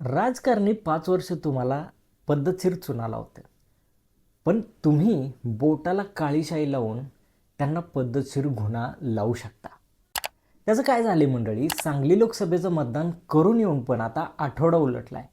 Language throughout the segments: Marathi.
राजकारणी पाच वर्ष तुम्हाला पद्धतशीर चुना लावते पण तुम्ही बोटाला काळीशाई लावून त्यांना पद्धतशीर गुन्हा लावू शकता. त्याचं काय झाले मंडळी? सांगली लोकसभेचं मतदान करून येऊन पण आता आठवडा उलटला आहे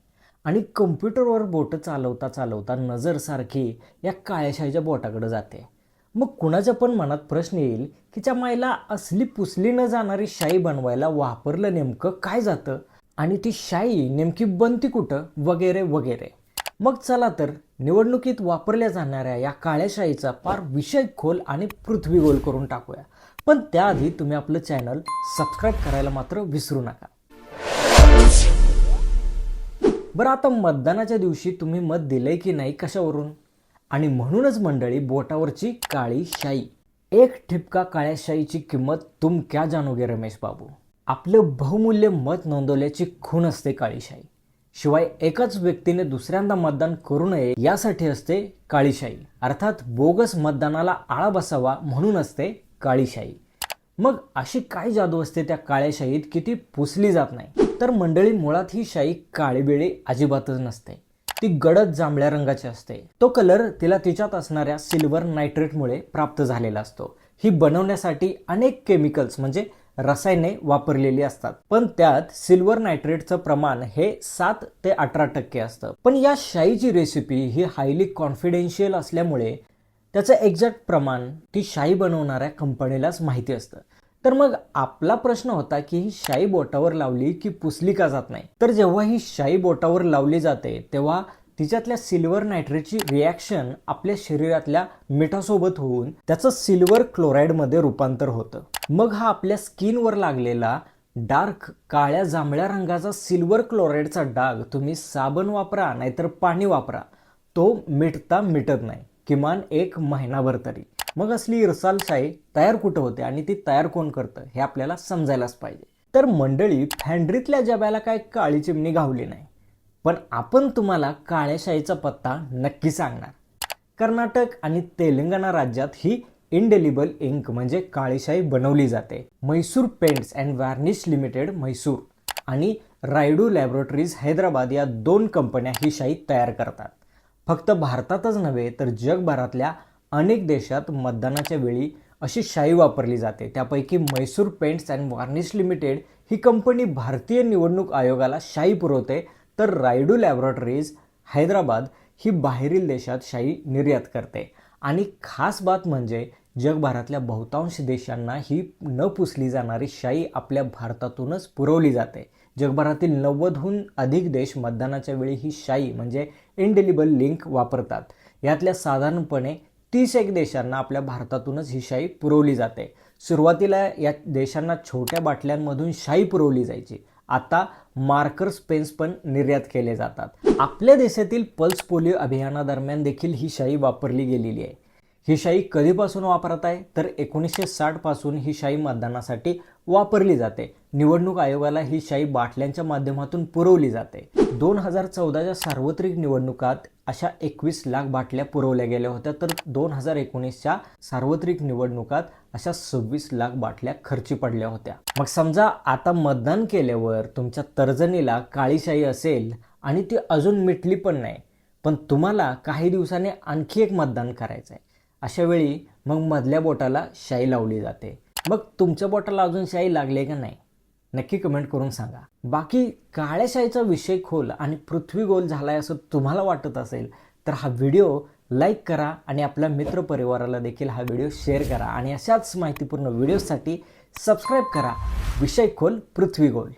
आणि कम्प्युटरवर बोटं चालवता चालवता नजरसारखी या काळ्याशाहीच्या बोटाकडे जाते. मग कुणाच्या पण मनात प्रश्न येईल की त्या माईला असली पुसली न जाणारी शाई बनवायला वापरलं नेमकं काय जातं? आणि ती शाई नेमकी बनती कुठं? वगैरे वगैरे. मग चला तर निवडणुकीत वापरल्या जाणाऱ्या या काळ्या शाईचा फार विषय खोल आणि पृथ्वी गोल करून टाकूया. पण त्याआधी तुम्ही आपलं चॅनल सबस्क्राईब करायला मात्र विसरू नका. बरं आता मतदानाच्या दिवशी तुम्ही मत दिलंय की नाही कशावरून? आणि म्हणूनच मंडळी बोटावरची काळी शाई. एक ठिपका काळ्या शाईची किंमत तुम क्या जानोगे रमेश बाबू. आपलं बहुमूल्य मत नोंदवल्याची खूण असते काळीशाही. शिवाय एकाच व्यक्तीने दुसऱ्यांदा मतदान करू नये यासाठी असते काळीशाही. अर्थात बोगस मतदानाला आळा बसावा म्हणून असते काळीशाही. मग अशी काय जादू असते त्या काळ्या की ती पुसली जात नाही? तर मंडळी मुळात ही शाई काळीबेळी अजिबातच नसते. ती गडद जांभळ्या रंगाची असते. तो कलर तिला तिच्यात असणाऱ्या सिल्वर नायट्रेटमुळे प्राप्त झालेला असतो. ही बनवण्यासाठी अनेक केमिकल्स म्हणजे रसायने वापरलेली असतात. पण त्यात सिल्वर नायट्रेटचं प्रमाण हे सात ते अठरा टक्के असतं. पण या शाईची रेसिपी ही हायली कॉन्फिडेन्शियल असल्यामुळे त्याचं एक्झॅक्ट प्रमाण ती शाई बनवणाऱ्या कंपनीलाच माहिती असतं. तर मग आपला प्रश्न होता की ही शाई बोटावर लावली की पुसली का जात नाही? तर जेव्हा ही शाई बोटावर लावली जाते तेव्हा तिच्यातल्या सिल्वर नायट्रेटची रिॲक्शन आपल्या शरीरातल्या मिठासोबत होऊन त्याचं सिल्वर क्लोराईडमध्ये रूपांतर होतं. मग हा आपल्या स्किनवर लागलेला डार्क काळ्या जांभळ्या रंगाचा सिल्वर क्लोराईडचा डाग तुम्ही साबण वापरा नाहीतर पाणी वापरा. तो मिटता मिटत नाही किमान एक महिनाभर तरी. मग असली इरसालशाही तयार कुठं होते आणि ती तयार कोण करतं हे आपल्याला समजायलाच पाहिजे. तर मंडळी फॅन्ड्रीतल्या जब्याला काय काळी चिमणी घावली नाही. पण आपण तुम्हाला काळ्या शाईचा पत्ता नक्की सांगणार. कर्नाटक आणि तेलंगणा राज्यात ही इनडेलिबल इंक म्हणजे काळीशाई बनवली जाते. Mysore paints and varnish limited Mysore आणि रायडू लॅबोरेटरीज हैदराबाद या दोन कंपन्या ही शाई तयार करतात. फक्त भारतातच नव्हे तर जगभरातल्या अनेक देशात मतदानाच्या वेळी अशी शाई वापरली जाते. त्यापैकी Mysore paints and varnish limited he company भारतीय निवडणूक आयोगाला शाई पुरवते तर रायडू लॅबोरेटरीज हैदराबाद ही बाहेरील देशात शाई निर्यात करते. आणि खास बात म्हणजे जगभरातल्या बहुतांश देशांना ही न पुसली जाणारी शाई आपल्या भारतातूनच पुरवली जाते. जगभरातील नव्वदहून अधिक देश मतदानाच्या वेळी ही शाई म्हणजे इंडेलिबल लिंक वापरतात. यातल्या साधारणपणे तीस एक देशांना आपल्या भारतातूनच ही शाई पुरवली जाते. सुरुवातीला या देशांना छोट्या बाटल्यांमधून शाई पुरवली जायची. आता मार्कर्स पेन्स पण निर्यात केले जातात. आपल्या देशातील पल्स पोलिओ अभियानादरम्यान देखील ही शाई वापरली गेलेली आहे. ही शाई कधीपासून वापरत आहे? तर एकोणीसशे साठपासून ही शाई मतदानासाठी वापरली जाते. निवडणूक आयोगाला ही शाई बाटल्यांच्या माध्यमातून पुरवली जाते. दोन हजार चौदाच्या सार्वत्रिक निवडणुकात अशा एकवीस लाख बाटल्या पुरवल्या गेल्या होत्या. तर दोन हजार एकोणीसच्या सार्वत्रिक निवडणुकात अशा सव्वीस लाख बाटल्या खर्ची पडल्या होत्या. मग समजा आता मतदान केल्यावर तुमच्या तर्जनीला काळीशाई असेल आणि ती अजून मिटली पण नाही पण तुम्हाला काही दिवसांनी आणखी एक मतदान करायचं आहे अशावेळी मग मधल्या बोटाला शाई लावली जाते. मग तुमच्या बोटाला अजून शाई लागली का नाही? नक्की कमेंट करून सांगा. बाकी काळ्या शाईचा विषय खोल आणि पृथ्वी गोल झालाय असं तुम्हाला वाटत असेल तर हा व्हिडिओ लाईक करा आणि आपल्या मित्रपरिवाराला देखील हा व्हिडिओ शेअर करा आणि अशाच माहितीपूर्ण व्हिडिओसाठी सबस्क्राईब करा. विषय खोल पृथ्वी गोल.